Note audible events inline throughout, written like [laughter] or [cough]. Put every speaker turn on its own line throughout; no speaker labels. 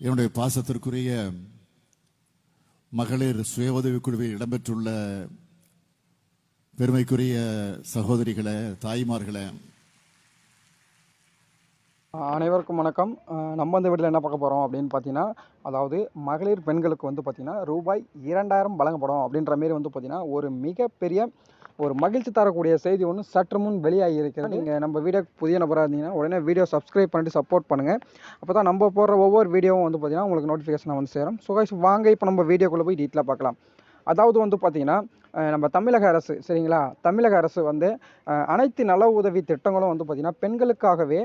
என்னுடைய பாசத்திற்குரிய மகளிர் சுய உதவி குழுவில் இடம்பெற்றுள்ள பெருமைக்குரிய சகோதரிகளை தாய்மார்களை.
அனைவருக்கும் வணக்கம். நம்ம இந்த வீட்டில் என்ன பார்க்க போகிறோம் அப்படின்னு பார்த்தீங்கன்னா அதாவது மகளிர் பெண்களுக்கு வந்து பார்த்தீங்கன்னா ரூபாய் இரண்டாயிரம் வழங்கப்படும் அப்படின்ற மாரி வந்து பார்த்தீங்கன்னா ஒரு மிகப்பெரிய ஒரு மகிழ்ச்சி தரக்கூடிய செய்தி ஒன்று சற்று முன் வெளியாகி இருக்கிறது. நீங்கள் நம்ம வீடியோ புதிய நபராக இருந்தீங்கன்னா உடனே வீடியோ சப்ஸ்கிரைப் பண்ணிட்டு சப்போர்ட் பண்ணுங்கள் அப்போ தான் நம்ம போடுற ஒவ்வொரு வீடியோவும் வந்து பார்த்தீங்கன்னா உங்களுக்கு நோட்டிஃபிகேஷன் வந்து சேரும். ஸோ கைஸ் வாங்க இப்போ நம்ம வீடியோக்குள்ளே போய் டீட்டெயிலாக பார்க்கலாம். அதாவது வந்து பார்த்திங்கன்னா நம்ம தமிழக அரசு சரிங்களா? தமிழக அரசு வந்து அனைத்து நல உதவி திட்டங்களும் வந்து பார்த்திங்கன்னா பெண்களுக்காகவே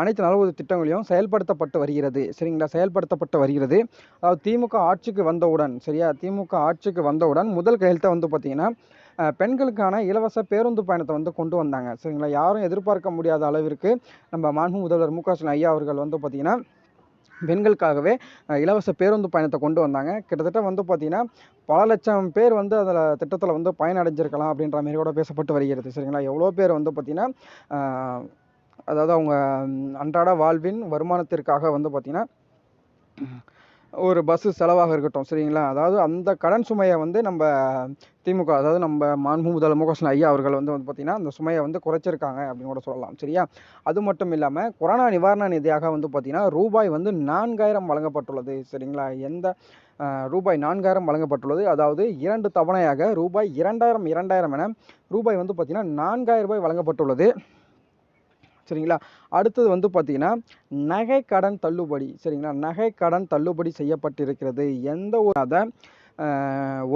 அனைத்து நல உதவி திட்டங்களையும் செயல்படுத்தப்பட்டு வருகிறது. சரிங்களா? செயல்படுத்தப்பட்டு வருகிறது. அதாவது திமுக ஆட்சிக்கு வந்தவுடன் சரியா? திமுக ஆட்சிக்கு வந்தவுடன் முதல் கையெழுத்தை வந்து பார்த்திங்கன்னா பெண்களுக்கான இலவச பேருந்து பயணத்தை வந்து கொண்டு வந்தாங்க. சரிங்களா? யாரும் எதிர்பார்க்க முடியாத அளவிற்கு நம்ம மாண்பு முதல்வர் மு க ஸ்டாலின் ஐயா அவர்கள் வந்து பார்த்திங்கன்னா பெண்களுக்காகவே இலவச பேருந்து பயணத்தை கொண்டு வந்தாங்க. கிட்டத்தட்ட வந்து பார்த்திங்கன்னா பல லட்சம் பேர் வந்து அதில் திட்டத்தில் வந்து பயனடைஞ்சிருக்கலாம் அப்படின்ற மாதிரி கூட பேசப்பட்டு வருகிறது. சரிங்களா? எவ்வளோ பேர் வந்து பார்த்திங்கன்னா அதாவது அவங்க அன்றாட வாழ்வின் வருமானத்திற்காக வந்து பார்த்திங்கன்னா ஒரு பஸ்ஸு செலவாக இருக்கட்டும் சரிங்களா? அதாவது அந்த கடன் சுமையை வந்து நம்ம திமுக அதாவது நம்ம மாண்பு முதல்வர் மு ஐயா அவர்கள் வந்து வந்து பார்த்திங்கன்னா அந்த சுமையை வந்து குறைச்சிருக்காங்க அப்படின்னு கூட சொல்லலாம் சரியா? அது மட்டும் இல்லாமல் கொரோனா நிவாரண நிதியாக வந்து பார்த்திங்கன்னா ரூபாய் வந்து நான்காயிரம் வழங்கப்பட்டுள்ளது சரிங்களா? எந்த ரூபாய் நான்காயிரம் வழங்கப்பட்டுள்ளது அதாவது இரண்டு தவணையாக ரூபாய் இரண்டாயிரம் இரண்டாயிரம் என ரூபாய் வந்து பார்த்திங்கன்னா நான்காயிரம் ரூபாய் வழங்கப்பட்டுள்ளது. சரிங்களா? அடுத்தது வந்து பார்த்தீங்கன்னா நகை கடன் தள்ளுபடி. சரிங்களா? நகை கடன் தள்ளுபடி செய்யப்பட்டிருக்கிறது. எந்த ஒரு அதை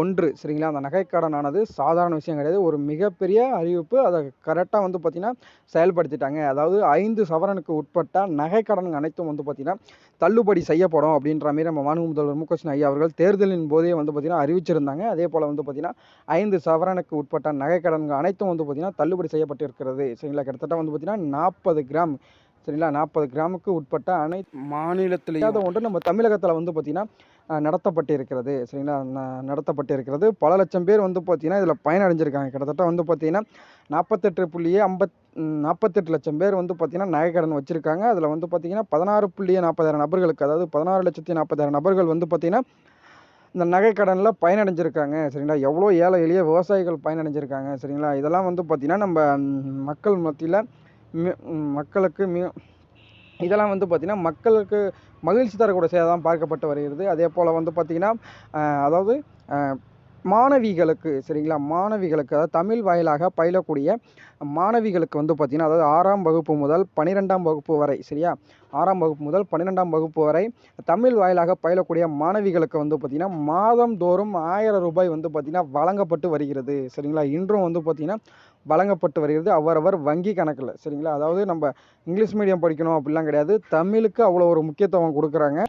ஒன்று. சரிங்களா? அந்த நகை கடனானது சாதாரண விஷயம் கிடையாது. ஒரு மிகப்பெரிய அறிவிப்பு. அதை கரெக்டாக வந்து பார்த்திங்கன்னா செயல்படுத்திட்டாங்க. அதாவது ஐந்து சவரனுக்கு உட்பட்ட நகை கடன் அனைத்தும் வந்து பார்த்திங்கன்னா தள்ளுபடி செய்யப்படும் அப்படின்ற மாதிரி நம்ம மாண்பு முதல்வர் மு க ஸ்டாலின் ஐயா அவர்கள் தேர்தலின் போதே வந்து பார்த்திங்கன்னா அறிவிச்சிருந்தாங்க. அதே போல் வந்து பார்த்திங்கன்னா ஐந்து சவரனுக்கு உட்பட்ட நகை கடன்கள் அனைத்தும் வந்து பார்த்திங்கன்னா தள்ளுபடி செய்யப்பட்டிருக்கிறது. சரிங்களா? கிட்டத்தட்ட வந்து பார்த்திங்கன்னா நாற்பது கிராம். சரிங்களா? நாற்பது கிராமுக்கு உட்பட்ட அனைத்து மாநிலத்திலேயாவது ஒன்று நம்ம தமிழகத்தில் வந்து பார்த்திங்கன்னா நடத்தப்பட்டிருக்கிறது. சரிங்களா? ந- நடத்தப்பட்டிருக்கிறது. பல லட்சம் பேர் வந்து பார்த்திங்கன்னா இதில் பயனடைஞ்சிருக்காங்க. கிட்டத்தட்ட வந்து பார்த்திங்கன்னா நாற்பத்தெட்டு புள்ளியே ஐம்பத் நாற்பத்தெட்டு லட்சம் பேர் வந்து பார்த்திங்கன்னா நகை கடன் வச்சுருக்காங்க. அதில் வந்து பார்த்திங்கன்னா பதினாறு புள்ளியே நாற்பதாயிரம் நபர்களுக்கு அதாவது பதினாறு லட்சத்தி நாற்பதாயிரம் நபர்கள் வந்து பார்த்திங்கன்னா இந்த நகை கடனில் பயனடைஞ்சிருக்காங்க. சரிங்களா? எவ்வளோ ஏழை எளிய விவசாயிகள் பயனடைஞ்சிருக்காங்க. சரிங்களா? இதெல்லாம் வந்து பார்த்திங்கன்னா நம்ம மக்கள் மத்தியில் மக்களுக்கு மி இதெல்லாம் வந்து பார்த்திங்கன்னா மக்களுக்கு மகிழ்ச்சி தரக்கூடிய செயலாக பார்க்கப்பட்டு வருகிறது. அதே போல் வந்து பார்த்திங்கன்னா அதாவது மாணவிகளுக்கு சரிங்களா? மாணவிகளுக்கு அதாவது தமிழ் வாயிலாக பயிலக்கூடிய மாணவிகளுக்கு வந்து பார்த்திங்கன்னா அதாவது ஆறாம் வகுப்பு முதல் பன்னிரெண்டாம் வகுப்பு வரை சரியா? ஆறாம் வகுப்பு முதல் பன்னிரெண்டாம் வகுப்பு வரை தமிழ் வாயிலாக பயிலக்கூடிய மாணவிகளுக்கு வந்து பார்த்திங்கன்னா மாதந்தோறும் ஆயிரம் ரூபாய் வந்து பார்த்திங்கன்னா வழங்கப்பட்டு வருகிறது சரிங்களா? இன்றும் வந்து பார்த்திங்கன்னா வழங்கப்பட்டு வருகிறது. அவரவர் வங்கி கணக்கில் சரிங்களா? அதாவது நம்ம இங்கிலீஷ் மீடியம் படிக்கணும் அப்படிலாம் கிடையாது. தமிழுக்கு அவ்வளோ ஒரு முக்கியத்துவம் கொடுக்குறாங்க.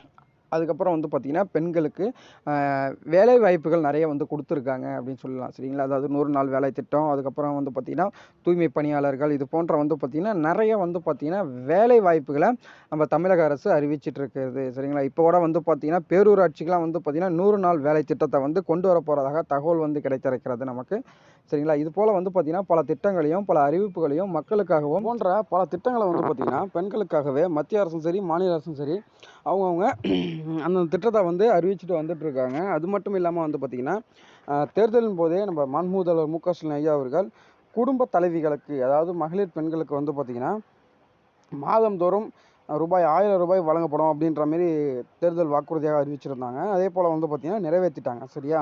அதுக்கப்புறம் வந்து பார்த்திங்கன்னா பெண்களுக்கு வேலை வாய்ப்புகள் நிறைய வந்து கொடுத்துருக்காங்க அப்படின்னு சொல்லலாம். சரிங்களா? அதாவது நூறு நாள் வேலை திட்டம் அதுக்கப்புறம் வந்து பார்த்திங்கன்னா தூய்மை பணியாளர்கள் இது போன்ற வந்து பார்த்திங்கன்னா நிறைய வந்து பார்த்திங்கன்னா வேலை வாய்ப்புகளை நம்ம தமிழக அரசு அறிவிச்சிட்டு இருக்கிறது. சரிங்களா? இப்போ கூட வந்து பார்த்திங்கன்னா பேரூராட்சிக்கெலாம் வந்து பார்த்திங்கன்னா நூறு நாள் வேலை திட்டத்தை வந்து கொண்டு வர போகிறதாக தகவல் வந்து கிடைத்திருக்கிறது நமக்கு. சரிங்களா? இது போல் வந்து பார்த்திங்கன்னா பல திட்டங்களையும் பல அறிவிப்புகளையும் மக்களுக்காகவும் போன்ற பல திட்டங்களை வந்து பார்த்திங்கன்னா பெண்களுக்காகவே மத்திய அரசும் சரி மாநில அரசும் சரி அவங்கவுங்க [clears throat] அந்த திட்டத்தை வந்து அறிவிச்சிட்டு வந்துட்டு இருக்காங்க அது மட்டும் இல்லாமல் வந்து பார்த்திங்கன்னா தேர்தலின் போதே நம்ம மாண்பு மு க ஸ்டாலின் ஐயா அவர்கள் குடும்ப தலைவிகளுக்கு அதாவது மகளிர் பெண்களுக்கு வந்து பார்த்திங்கன்னா மாதந்தோறும் ரூபாய் ஆயிரம் ரூபாய் வழங்கப்படும் அப்படின்ற மாரி தேர்தல் வாக்குறுதியாக அறிவிச்சிருந்தாங்க. அதே போல் வந்து பார்த்திங்கன்னா நிறைவேற்றிட்டாங்க சரியா?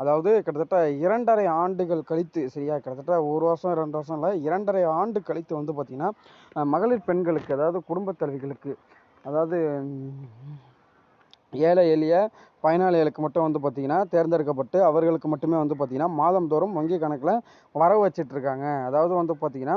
அதாவது கிட்டத்தட்ட இரண்டரை ஆண்டுகள் கழித்து சரியா? கிட்டத்தட்ட ஒரு வருஷம் ரெண்டு வருஷம் இல்லை இரண்டரை ஆண்டு கழித்து வந்து பார்த்திங்கன்னா மகளிர் பெண்களுக்கு அதாவது குடும்பத் தலைவிகளுக்கு அதாவது ஏழை எளிய பயனாளிகளுக்கு மட்டும் வந்து பார்த்திங்கன்னா தேர்ந்தெடுக்கப்பட்டு அவர்களுக்கு மட்டுமே வந்து பார்த்திங்கன்னா மாதந்தோறும் வங்கி கணக்கில் வரவு வச்சிட்ருக்காங்க அதாவது வந்து பார்த்திங்கன்னா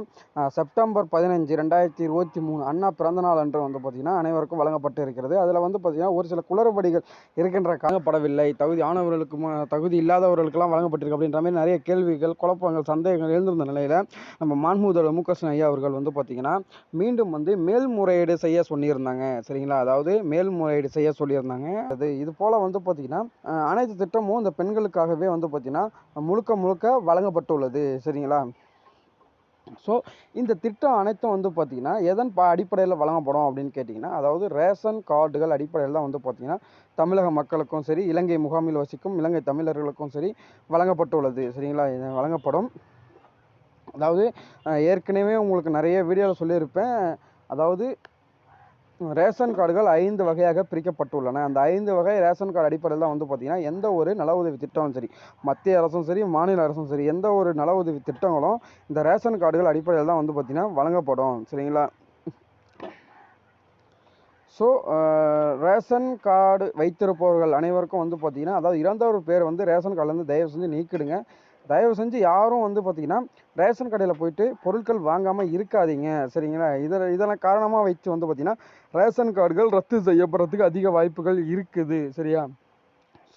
செப்டம்பர் பதினஞ்சு ரெண்டாயிரத்தி இருபத்தி மூணு அண்ணா பிறந்தநாள் அன்று வந்து பார்த்திங்கன்னா அனைவருக்கும் வழங்கப்பட்டு இருக்கிறது. அதில் வந்து பார்த்திங்கன்னா ஒரு சில குளறுபடிகள் இருக்கின்ற காணப்படவில்லை. தகுதி ஆனவர்களுக்கு தகுதி இல்லாதவர்களுக்கெல்லாம் வழங்கப்பட்டிருக்கு அப்படின்ற மாதிரி நிறைய கேள்விகள் குழப்பங்கள் சந்தேகங்கள் எழுந்திருந்த நிலையில் நம்ம மான்முதல் முதல்வர் மு ஐயா அவர்கள் வந்து பார்த்திங்கன்னா மீண்டும் வந்து மேல்முறையீடு செய்ய சொல்லியிருந்தாங்க. சரிங்களா? அதாவது மேல்முறையீடு செய்ய சொல்லியிருந்தாங்க. அது இது போல் வந்து பார்த்திங்கன்னா அனைத்து திட்டமும் இந்த பெண்களுக்காகவே வந்து பார்த்திங்கன்னா முழுக்க முழுக்க வழங்கப்பட்டுள்ளது. சரிங்களா?
ஸோ இந்த திட்டம் அனைத்தும் வந்து பார்த்திங்கன்னா எதன் ப அடிப்படையில் வழங்கப்படும் அப்படின்னு கேட்டிங்கன்னா அதாவது ரேஷன் கார்டுகள் அடிப்படையில் தான் வந்து பார்த்திங்கன்னா தமிழக மக்களுக்கும் சரி இலங்கை முகாமில் வசிக்கும் இலங்கை தமிழர்களுக்கும் சரி வழங்கப்பட்டுள்ளது. சரிங்களா? இது வழங்கப்படும். அதாவது ஏற்கனவே உங்களுக்கு நிறைய வீடியோவில் சொல்லியிருப்பேன். அதாவது ரேஷன் கார்டுகள் ஐந்து வகையாக பிரிக்கப்பட்டுள்ளன. அந்த ஐந்து வகை ரேஷன் கார்டு அடிப்படையில் தான் வந்து பார்த்திங்கன்னா எந்த ஒரு நல உதவி திட்டமும் சரி மத்திய அரசும் சரி மாநில அரசும் சரி எந்த ஒரு நல உதவி திட்டங்களும் இந்த ரேஷன் கார்டுகள் அடிப்படையில் தான் வந்து பார்த்திங்கன்னா வழங்கப்படும். சரிங்களா? ஸோ ரேஷன் கார்டு வைத்திருப்பவர்கள் அனைவருக்கும் வந்து பார்த்திங்கன்னா அதாவது இறந்தவர் பேர் வந்து ரேஷன் கார்டுலேருந்து தயவு செஞ்சு நீக்கிடுங்க. தயவு செஞ்சு யாரும் வந்து பார்த்திங்கன்னா ரேஷன் கடையில் போயிட்டு பொருட்கள் வாங்காமல் இருக்காதீங்க சரிங்களா? இதில் இதெல்லாம் காரணமாக வச்சு வந்து பார்த்திங்கன்னா ரேஷன் கார்டுகள் ரத்து செய்யப்படுறதுக்கு அதிக வாய்ப்புகள் இருக்குது சரியா?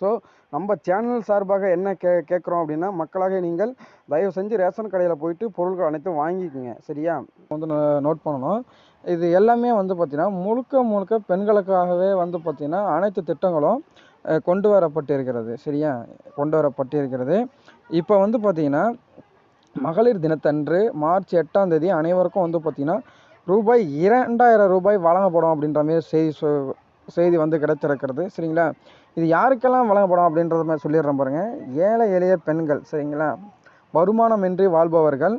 ஸோ நம்ம சேனல் சார்பாக என்ன கே கேட்குறோம் அப்படின்னா மக்களாக நீங்கள் தயவு செஞ்சு ரேஷன் கடையில் போயிட்டு பொருட்கள் அனைத்தும் வாங்கிக்கோங்க சரியா? வந்து நோட் பண்ணணும். இது எல்லாமே வந்து பார்த்திங்கன்னா முழுக்க முழுக்க பெண்களுக்காகவே வந்து பார்த்திங்கன்னா அனைத்து திட்டங்களும் கொண்டு வரப்பட்டிருக்கிறது. சரியா? கொண்டு வரப்பட்டிருக்கிறது. இப்போ வந்து பார்த்திங்கன்னா மகளிர் தினத்தன்று மார்ச் எட்டாம் தேதி அனைவருக்கும் வந்து பார்த்திங்கன்னா ரூபாய் இரண்டாயிரம் ரூபாய் வழங்கப்படும் அப்படின்ற மாதிரி செய்தி செய்தி வந்து கிடைத்திருக்கிறது. சரிங்களா? இது யாருக்கெல்லாம் வழங்கப்படும் அப்படின்றத மாதிரி சொல்லிடுறேன் பாருங்கள் ஏழை எளிய பெண்கள் சரிங்களா? வருமானமின்றி வாழ்பவர்கள்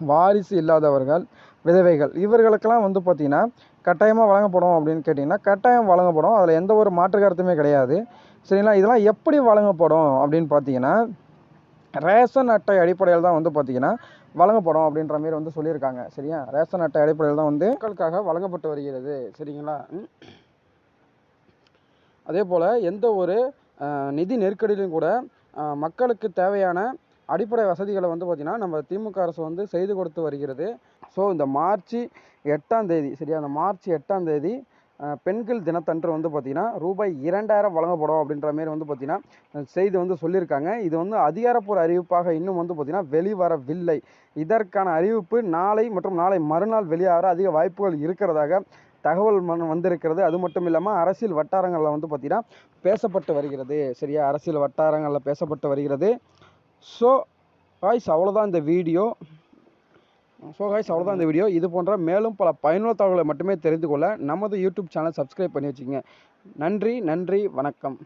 வாரிசு இல்லாதவர்கள் விதவைகள் இவர்களுக்கெல்லாம் வந்து பார்த்திங்கன்னா கட்டாயமாக வழங்கப்படும் அப்படின்னு கேட்டிங்கன்னா கட்டாயம் வழங்கப்படும். அதில் எந்த ஒரு மாற்று கருத்துமே கிடையாது. சரிங்களா? இதெல்லாம் எப்படி வழங்கப்படும் அப்படின்னு பார்த்தீங்கன்னா ரேஷன் அட்டை அடிப்படையில் தான் வந்து பார்த்திங்கன்னா வழங்கப்படும் அப்படின்ற மாதிரி வந்து சொல்லியிருக்காங்க. சரியா? ரேஷன் அட்டை அடிப்படையில் தான் வந்து மக்களுக்காக வழங்கப்பட்டு வருகிறது. சரிங்களா? அதே போல் எந்த ஒரு நிதி நெருக்கடியிலும் கூட மக்களுக்கு தேவையான அடிப்படை வசதிகளை வந்து பார்த்திங்கன்னா நம்ம திமுக அரசு வந்து செய்து கொடுத்து வருகிறது. ஸோ இந்த மார்ச் எட்டாம் தேதி சரியா? அந்த மார்ச் எட்டாம் தேதி பெண்கள் தினத்தன்று வந்து பார்த்திங்கன்னா ரூபாய் இரண்டாயிரம் வழங்கப்படும் அப்படின்ற மாரி வந்து பார்த்திங்கன்னா செய்தி வந்து சொல்லியிருக்காங்க. இது வந்து அதிகாரப்பூர்வ அறிவிப்பாக இன்னும் வந்து பார்த்திங்கன்னா வெளிவரவில்லை. இதற்கான அறிவிப்பு நாளை மற்றும் நாளை மறுநாள் வெளியாக அதிக வாய்ப்புகள் இருக்கிறதாக தகவல் மன- வந்திருக்கிறது. அது மட்டும் இல்லாமல் அரசியல் வட்டாரங்களில் வந்து பார்த்திங்கன்னா பேசப்பட்டு வருகிறது. சரியா? அரசியல் வட்டாரங்களில் பேசப்பட்டு வருகிறது. ஸோ வாய்ஸ் அவ்வளோதான் இந்த வீடியோ. ஸோ காய்ஸ் அவ்வளோதான் இந்த வீடியோ இது போன்ற மேலும் பல பயனுள்ள தகவல்களை மட்டுமே தெரிந்து கொள்ள நமது யூடியூப் சேனல் சப்ஸ்கிரைப் பண்ணி வச்சுக்கோங்க. நன்றி நன்றி வணக்கம்.